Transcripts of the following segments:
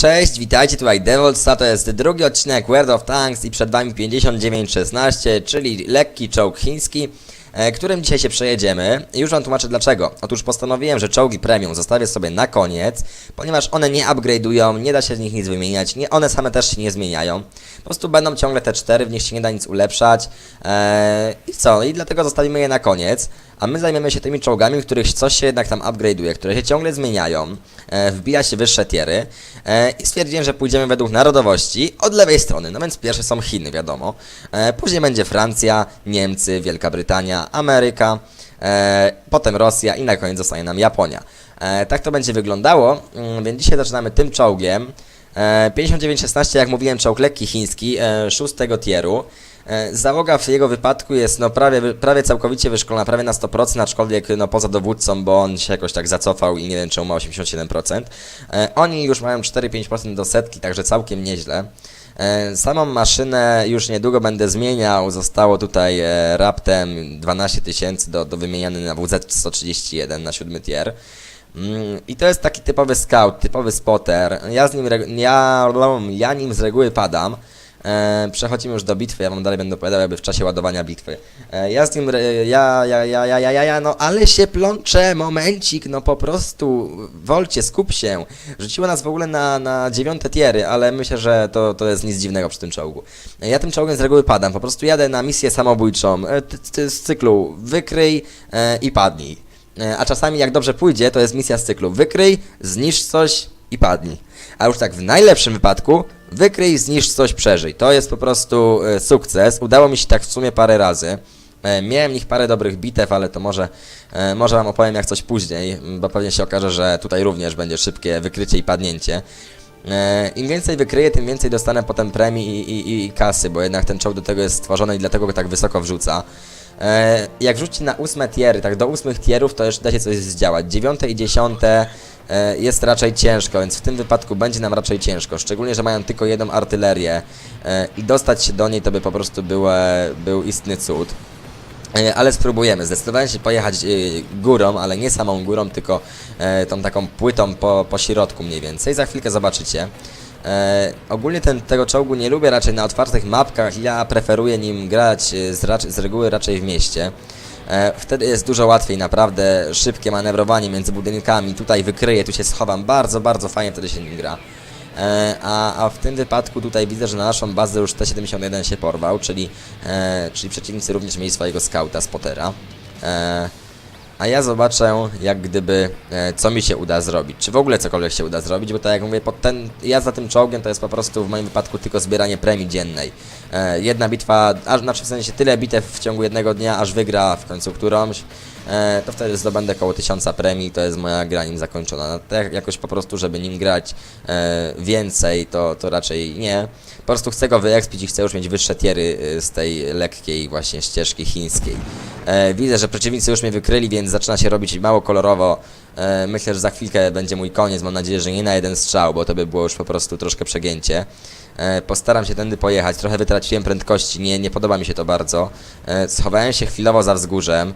Cześć, witajcie, tutaj Devolsa, to jest drugi odcinek World of Tanks i przed wami 5916, czyli lekki czołg chiński, którym dzisiaj się przejedziemy. I już wam tłumaczę dlaczego. Otóż postanowiłem, że czołgi premium zostawię sobie na koniec, ponieważ one nie upgrade'ują, nie da się z nich nic wymieniać, nie, one same też się nie zmieniają. Po prostu będą ciągle te cztery, w nich się nie da nic ulepszać. E, I co? I dlatego zostawimy je na koniec. A my zajmiemy się tymi czołgami, których coś się jednak tam upgrade'uje, które się ciągle zmieniają, e, wbija się wyższe tiery e, i stwierdziłem, że pójdziemy według narodowości od lewej strony. No więc pierwsze są Chiny, wiadomo. E, później będzie Francja, Niemcy, Wielka Brytania, Ameryka, e, potem Rosja i na koniec zostanie nam Japonia. E, tak to będzie wyglądało, mm, więc dzisiaj zaczynamy tym czołgiem. E, 5916, jak mówiłem, czołg lekki chiński, e, szóstego tieru. E, Załoga w jego wypadku jest no, prawie, prawie całkowicie wyszkolona, prawie na 100%, aczkolwiek no, poza dowódcą, bo on się jakoś tak zacofał i nie wiem czemu ma 87%. E, oni już mają 4-5% do setki, także całkiem nieźle. E, Samą maszynę już niedługo będę zmieniał. Zostało tutaj e, raptem 12 tysięcy do, do wymieniany na WZ-131 na 7 tier. Mm, I to jest taki typowy scout, typowy spotter. Ja, z nim, ja, ja nim z reguły padam. E, przechodzimy już do bitwy, ja wam dalej będę opowiadał jakby w czasie ładowania bitwy. E, ja z nim, re- ja, ja, ja, ja, ja, ja, ja, no ale się plączę, momencik, no po prostu, wolcie, skup się. Rzuciło nas w ogóle na, na dziewiąte tiery, ale myślę, że to, to jest nic dziwnego przy tym czołgu. E, Ja tym czołgiem z reguły padam, po prostu jadę na misję samobójczą, e, t- t- z cyklu wykryj e, i padnij. E, A czasami jak dobrze pójdzie, to jest misja z cyklu wykryj, zniszcz coś i padnij. A już tak w najlepszym wypadku wykryj, zniszcz coś, przeżyj. To jest po prostu e, sukces. Udało mi się tak w sumie parę razy. E, Miałem nich parę dobrych bitew, ale to może, e, może wam opowiem jak coś później, bo pewnie się okaże, że tutaj również będzie szybkie wykrycie i padnięcie. Im więcej wykryję, tym więcej dostanę potem premii i, i, i kasy, bo jednak ten czołg do tego jest stworzony i dlatego go tak wysoko wrzuca. E, jak rzuci na ósme tiery, tak do ósmych tierów, to jeszcze da się coś zdziałać. Dziewiąte i dziesiąte e, jest raczej ciężko, więc w tym wypadku będzie nam raczej ciężko. Szczególnie, że mają tylko jedną artylerię e, i dostać się do niej to by po prostu było, był istny cud. Ale spróbujemy. Zdecydowałem się pojechać górą, ale nie samą górą, tylko tą taką płytą po, po środku mniej więcej. Za chwilkę zobaczycie. E, ogólnie ten, tego czołgu nie lubię raczej na otwartych mapkach. Ja preferuję nim grać z, z reguły raczej w mieście. E, wtedy jest dużo łatwiej, naprawdę szybkie manewrowanie między budynkami. Tutaj wykryję, tu się schowam. Bardzo, bardzo fajnie wtedy się nim gra. E, a, a w tym wypadku tutaj widzę, że na naszą bazę już T-71 się porwał, czyli, e, czyli przeciwnicy również mieli swojego skauta, spotera. E, a ja zobaczę, jak gdyby, e, co mi się uda zrobić. Czy w ogóle cokolwiek się uda zrobić, bo tak jak mówię, pod ten, ja za tym czołgiem to jest po prostu w moim wypadku tylko zbieranie premii dziennej. E, jedna bitwa, aż znaczy w sensie tyle bitew w ciągu jednego dnia, aż wygra w końcu którąś. E, to wtedy zdobędę około 1000 premii, to jest moja gra nim zakończona. No, tak jakoś po prostu, żeby nim grać więcej, to, to raczej nie. Po prostu chcę go wyekspić i chcę już mieć wyższe tiery e, z tej lekkiej właśnie ścieżki chińskiej. E, widzę, że przeciwnicy już mnie wykryli, więc zaczyna się robić mało kolorowo. E, myślę, że za chwilkę będzie mój koniec. Mam nadzieję, że nie na jeden strzał, bo to by było już po prostu troszkę przegięcie. E, Postaram się tędy pojechać. Trochę wytraciłem prędkości, nie, nie podoba mi się to bardzo. Schowałem się chwilowo za wzgórzem.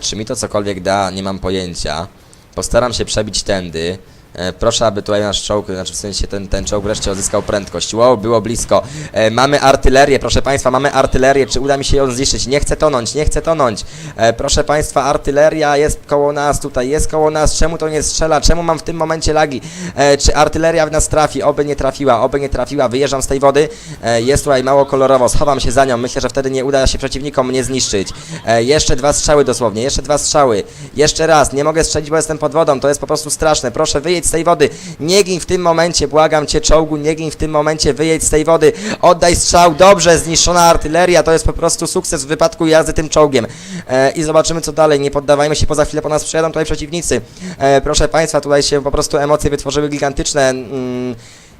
Czy mi to cokolwiek da, nie mam pojęcia. Postaram się przebić tędy. E, Proszę, aby tutaj nasz czołg, znaczy w sensie ten, ten czołg wreszcie odzyskał prędkość. Wow, było blisko. E, mamy artylerię, proszę Państwa, mamy artylerię. Czy uda mi się ją zniszczyć? Nie chcę tonąć, nie chcę tonąć. E, proszę Państwa, artyleria jest koło nas, tutaj jest koło nas. Czemu to nie strzela? Czemu mam w tym momencie lagi? E, czy artyleria w nas trafi? Oby nie trafiła, oby nie trafiła. Wyjeżdżam z tej wody. E, jest tutaj mało kolorowo, schowam się za nią. Myślę, że wtedy nie uda się przeciwnikom mnie zniszczyć. E, jeszcze dwa strzały dosłownie, jeszcze dwa strzały. Jeszcze raz, nie mogę strzelić, bo jestem pod wodą. To jest po prostu straszne. Proszę wyjedź z tej wody. Nie gin w tym momencie, błagam cię, czołgu, nie gin w tym momencie, wyjedź z tej wody. Oddaj strzał, dobrze, zniszczona artyleria. To jest po prostu sukces w wypadku jazdy tym czołgiem. E, I zobaczymy co dalej. Nie poddawajmy się, poza chwilę po nas przyjadą tutaj przeciwnicy. E, proszę Państwa, tutaj się po prostu emocje wytworzyły gigantyczne. Mm,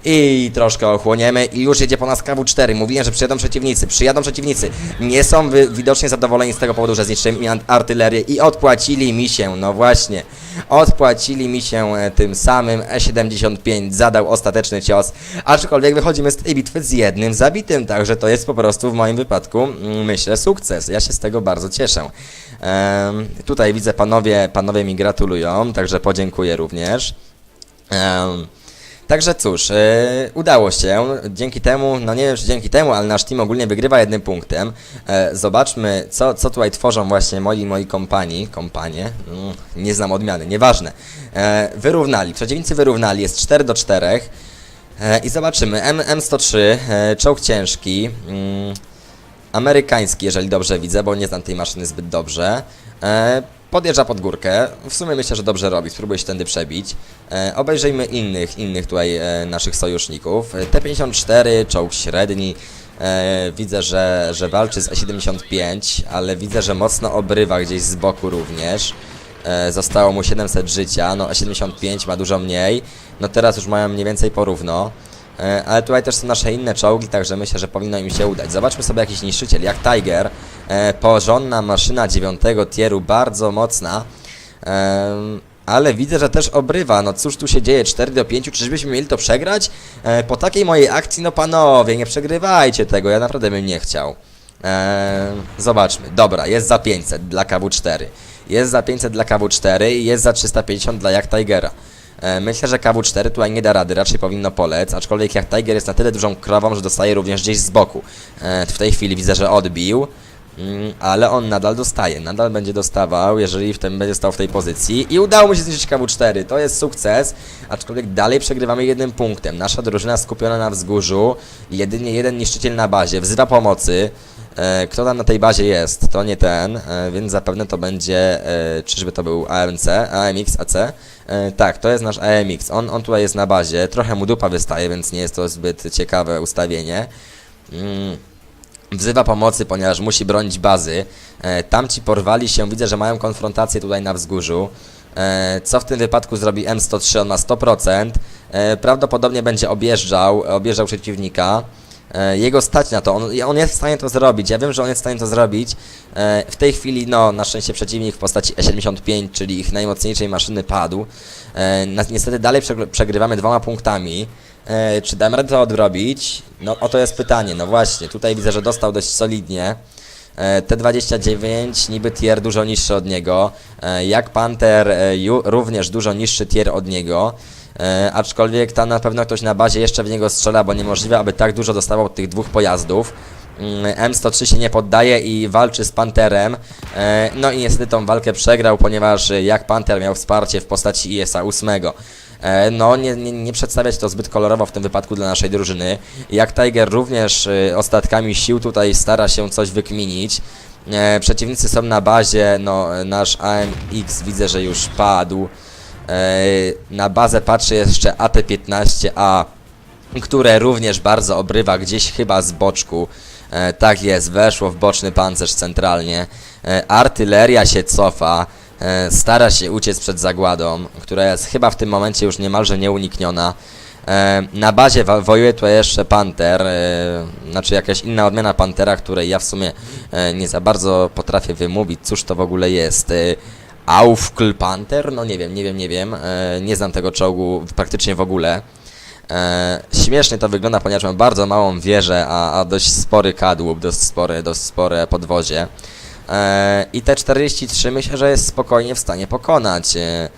i troszkę ochłoniemy i już jedzie po nas KW4. Mówiłem, że przyjadą przeciwnicy. Przyjadą przeciwnicy. Nie są widocznie zadowoleni z tego powodu, że zniszczyłem artylerię i odpłacili mi się, no właśnie, odpłacili mi się e, tym samym. E75 zadał ostateczny cios, aczkolwiek wychodzimy z tej bitwy z jednym zabitym, także to jest po prostu w moim wypadku, mm, myślę, sukces. Ja się z tego bardzo cieszę. Tutaj widzę panowie, panowie mi gratulują, także podziękuję również. Em, Także cóż, yy, udało się. Dzięki temu, no nie wiem czy dzięki temu, ale nasz team ogólnie wygrywa jednym punktem. E, zobaczmy, co, co tutaj tworzą właśnie moi, moi kompani. Kompanie? Mm, nie znam odmiany, nieważne. E, wyrównali, przeciwnicy wyrównali, jest 4 do 4. E, I zobaczymy. M, M103, e, czołg ciężki. Mm, amerykański, jeżeli dobrze widzę, bo nie znam tej maszyny zbyt dobrze. E, podjeżdża pod górkę. W sumie myślę, że dobrze robi. Spróbuję się tędy przebić. E, obejrzyjmy innych, innych tutaj e, naszych sojuszników. E, T-54, czołg średni. E, widzę, że, że walczy z E-75, ale widzę, że mocno obrywa gdzieś z boku również. E, zostało mu 700 życia, no E75 ma dużo mniej, no teraz już mają mniej więcej porówno. E, Ale tutaj też są nasze inne czołgi, także myślę, że powinno im się udać. Zobaczmy sobie jakiś niszczyciel, jak Tiger. E, porządna maszyna 9 tieru, bardzo mocna. Ale widzę, że też obrywa. No cóż tu się dzieje? 4 do 5. Czyżbyśmy mieli to przegrać? E, po takiej mojej akcji, no panowie, nie przegrywajcie tego. Ja naprawdę bym nie chciał. E, zobaczmy. Dobra, jest za 500 dla KW4. Jest za 500 dla KW4 i jest za 350 dla Jak Tigera. E, Myślę, że KW4 tutaj nie da rady, raczej powinno polec, aczkolwiek jak Tiger jest na tyle dużą krową, że dostaje również gdzieś z boku. E, W tej chwili widzę, że odbił, ale on nadal dostaje, nadal będzie dostawał, jeżeli w tym będzie stał w tej pozycji i udało mu się zniszczyć KW4, to jest sukces, aczkolwiek dalej przegrywamy jednym punktem. Nasza drużyna skupiona na wzgórzu, jedynie jeden niszczyciel na bazie, wzywa pomocy, E, Kto tam na tej bazie jest? To nie ten, e, więc zapewne to będzie, e, czyżby to był AMC, AMX, AC? Tak, to jest nasz AMX. On, on tutaj jest na bazie, trochę mu dupa wystaje, więc nie jest to zbyt ciekawe ustawienie. Wzywa pomocy, ponieważ musi bronić bazy. E, Tamci porwali się, widzę, że mają konfrontację tutaj na wzgórzu. E, Co w tym wypadku zrobi M103? On ma 100%. E, Prawdopodobnie będzie objeżdżał, objeżdżał przeciwnika. E, Jego stać na to, on, on jest w stanie to zrobić, ja wiem, że on jest w stanie to zrobić. E, W tej chwili, no, na szczęście przeciwnik w postaci E75, czyli ich najmocniejszej maszyny padł. E, Niestety dalej przegr- przegrywamy dwoma punktami. E, Czy damy radę to odrobić? No, o to jest pytanie, no właśnie, tutaj widzę, że dostał dość solidnie. E, T29, niby tier dużo niższy od niego. E, Jak Panther, e, również dużo niższy tier od niego. Aczkolwiek tam na pewno ktoś na bazie jeszcze w niego strzela, bo niemożliwe, aby tak dużo dostawał od tych dwóch pojazdów. Mm, M103 się nie poddaje i walczy z Panterem. E, no i niestety tą walkę przegrał, ponieważ jak Panter miał wsparcie w postaci ISA 8. E, No, nie, nie, nie przedstawiać to zbyt kolorowo w tym wypadku dla naszej drużyny. Jak Tiger również e, ostatkami sił tutaj stara się coś wykminić. E, Przeciwnicy są na bazie, no nasz AMX widzę, że już padł. Na bazę patrzy jeszcze AT-15A, które również bardzo obrywa gdzieś chyba z boczku. Tak jest, weszło w boczny pancerz centralnie. Artyleria się cofa, stara się uciec przed zagładą, która jest chyba w tym momencie już niemalże nieunikniona. E, na bazie wojuje tutaj jeszcze Panther, e, znaczy jakaś inna odmiana Pantera, której ja w sumie e, nie za bardzo potrafię wymówić, cóż to w ogóle jest. E, Aufkl Panther? No nie wiem, nie wiem, nie wiem. E, nie znam tego czołgu praktycznie w ogóle. E, śmiesznie to wygląda, ponieważ mam bardzo małą wieżę, a, a dość spory kadłub, dość spore, dość spore podwozie. E, I te 43 myślę, że jest spokojnie w stanie pokonać. E,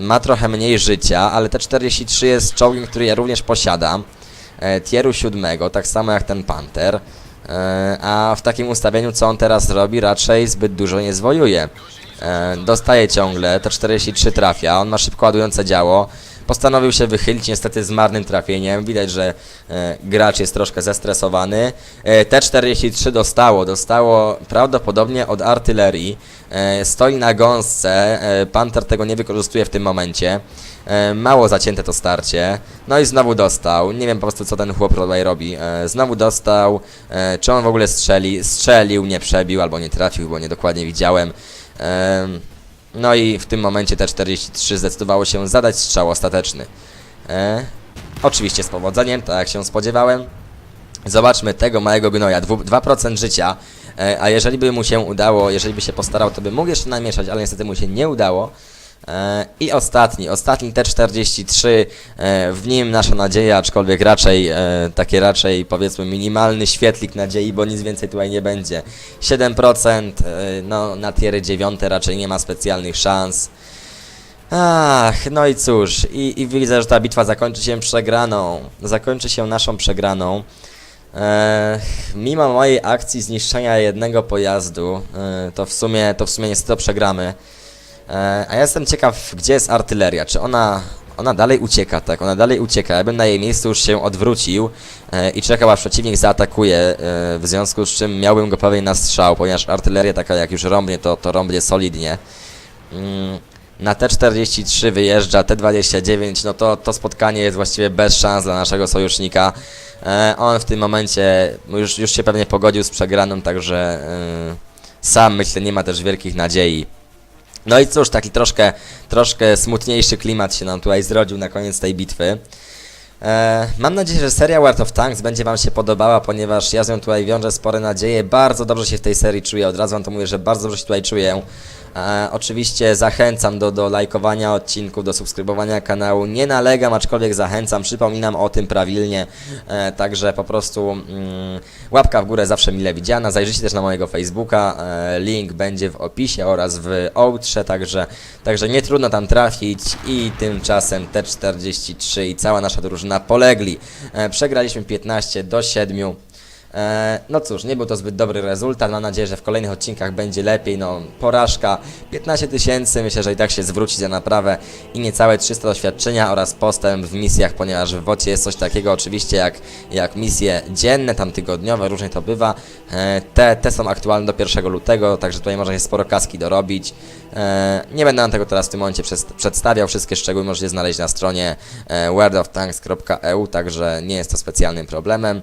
ma trochę mniej życia, ale te 43 jest czołgiem, który ja również posiadam. E, tieru 7, tak samo jak ten Panther. A w takim ustawieniu, co on teraz robi, raczej zbyt dużo nie zwojuje. Dostaje ciągle, te 43 trafia, on ma szybko ładujące działo. Postanowił się wychylić, niestety z marnym trafieniem. Widać, że e, gracz jest troszkę zestresowany. E, T43 dostało, dostało prawdopodobnie od artylerii. E, stoi na gąsce, e, Panther tego nie wykorzystuje w tym momencie. E, mało zacięte to starcie. No i znowu dostał. Nie wiem po prostu co ten chłop tutaj robi. E, znowu dostał. E, czy on w ogóle strzeli? Strzelił, nie przebił albo nie trafił, bo nie dokładnie widziałem. Em, no i w tym momencie T43 zdecydowało się zadać strzał ostateczny. E, oczywiście z powodzeniem, tak jak się spodziewałem. Zobaczmy tego małego gnoja, dwu- 2% życia, e, a jeżeli by mu się udało, jeżeli by się postarał, to by mógł jeszcze namieszać, ale niestety mu się nie udało. E, I ostatni, ostatni T43, e, w nim nasza nadzieja, aczkolwiek raczej, e, takie raczej powiedzmy minimalny świetlik nadziei, bo nic więcej tutaj nie będzie. 7%, e, no na tiery 9 raczej nie ma specjalnych szans. Ach, no i cóż, i, i widzę, że ta bitwa zakończy się przegraną. Zakończy się naszą przegraną. Mimo mojej akcji zniszczenia jednego pojazdu, e, to w sumie, to w sumie niestety przegramy. E, a ja jestem ciekaw, gdzie jest artyleria. Czy ona, ona dalej ucieka, tak? Ona dalej ucieka. Ja bym na jej miejscu już się odwrócił e, i czekał, aż przeciwnik zaatakuje, e, w związku z czym miałbym go pewnie na strzał, ponieważ artyleria taka jak już rąbnie, to, to rąbnie solidnie. Mm, na T43 wyjeżdża T29, no to to spotkanie jest właściwie bez szans dla naszego sojusznika. On w tym momencie już, już się pewnie pogodził z przegraną, także sam myślę nie ma też wielkich nadziei. No i cóż, taki troszkę, troszkę smutniejszy klimat się nam tutaj zrodził na koniec tej bitwy. E, mam nadzieję, że seria World of Tanks będzie Wam się podobała, ponieważ ja z nią tutaj wiążę spore nadzieje. Bardzo dobrze się w tej serii czuję, od razu Wam to mówię, że bardzo dobrze się tutaj czuję. E, oczywiście zachęcam do, do lajkowania odcinków, do subskrybowania kanału. Nie nalegam, aczkolwiek zachęcam, przypominam o tym prawilnie. E, także po prostu mm, łapka w górę zawsze mile widziana. Zajrzyjcie też na mojego Facebooka. E, link będzie w opisie oraz w outrze, także, także nie trudno tam trafić. I tymczasem T43 i cała nasza drużyna polegli. E, przegraliśmy 15 do 7. E, No cóż, nie był to zbyt dobry rezultat. Mam nadzieję, że w kolejnych odcinkach będzie lepiej. No, porażka 15 tysięcy, myślę, że i tak się zwróci za naprawę i niecałe 300 doświadczenia oraz postęp w misjach, ponieważ w WOCie jest coś takiego oczywiście jak, jak misje dzienne, tam tygodniowe, różnie to bywa. E, Te, te są aktualne do 1 lutego, także tutaj można się sporo kaski dorobić. E, Nie będę wam tego teraz w tym momencie przed- przedstawiał. Wszystkie szczegóły możecie znaleźć na stronie worldoftanks.eu, także nie jest to specjalnym problemem.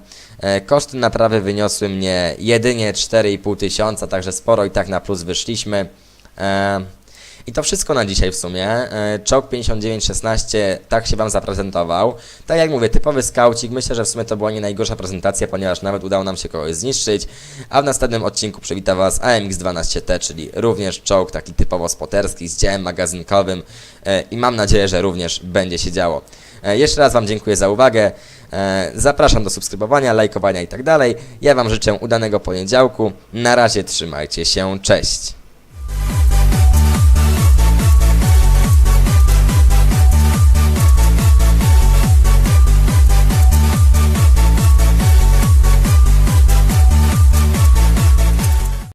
Koszty naprawy wyniosły mnie jedynie 4,5 tysiąca, także sporo i tak na plus wyszliśmy. E, I to wszystko na dzisiaj w sumie. E, Czołg 5916 tak się Wam zaprezentował. Tak jak mówię, typowy skaucik. Myślę, że w sumie to była nie najgorsza prezentacja, ponieważ nawet udało nam się kogoś zniszczyć. A w następnym odcinku przywita Was AMX-12T, czyli również czołg taki typowo spoterski z działem magazynkowym. E, I mam nadzieję, że również będzie się działo. E, Jeszcze raz Wam dziękuję za uwagę. E, Zapraszam do subskrybowania, lajkowania i tak dalej. Ja Wam życzę udanego poniedziałku. Na razie trzymajcie się. Cześć.